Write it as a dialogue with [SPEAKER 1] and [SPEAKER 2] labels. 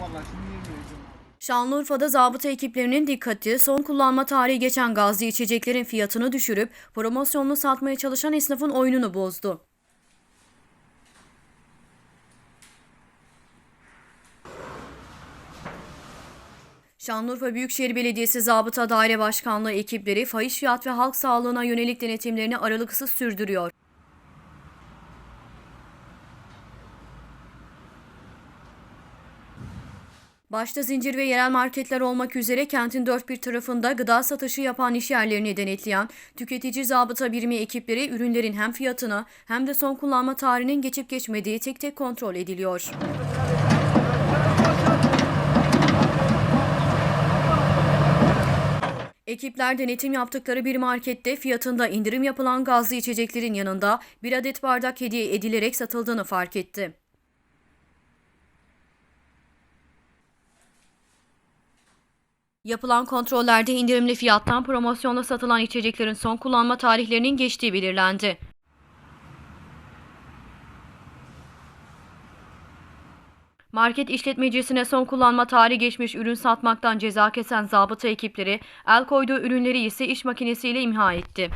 [SPEAKER 1] vallahi şimdi yemeyeceğim.
[SPEAKER 2] Şanlıurfa'da zabıta ekiplerinin dikkati son kullanma tarihi geçen gazlı içeceklerin fiyatını düşürüp promosyonlu satmaya çalışan esnafın oyununu bozdu. Şanlıurfa Büyükşehir Belediyesi Zabıta Daire Başkanlığı ekipleri fahiş fiyat ve halk sağlığına yönelik denetimlerini aralıksız sürdürüyor. Başta zincir ve yerel marketler olmak üzere kentin dört bir tarafında gıda satışı yapan iş yerlerini denetleyen tüketici zabıta birimi ekipleri ürünlerin hem fiyatını hem de son kullanma tarihinin geçip geçmediği tek tek kontrol ediliyor. Ekipler denetim yaptıkları bir markette fiyatında indirim yapılan gazlı içeceklerin yanında bir adet bardak hediye edilerek satıldığını fark etti. Yapılan kontrollerde indirimli fiyattan promosyonla satılan içeceklerin son kullanma tarihlerinin geçtiği belirlendi. Market işletmecisine son kullanma tarihi geçmiş ürün satmaktan ceza kesen zabıta ekipleri el koyduğu ürünleri ise iş makinesiyle imha etti.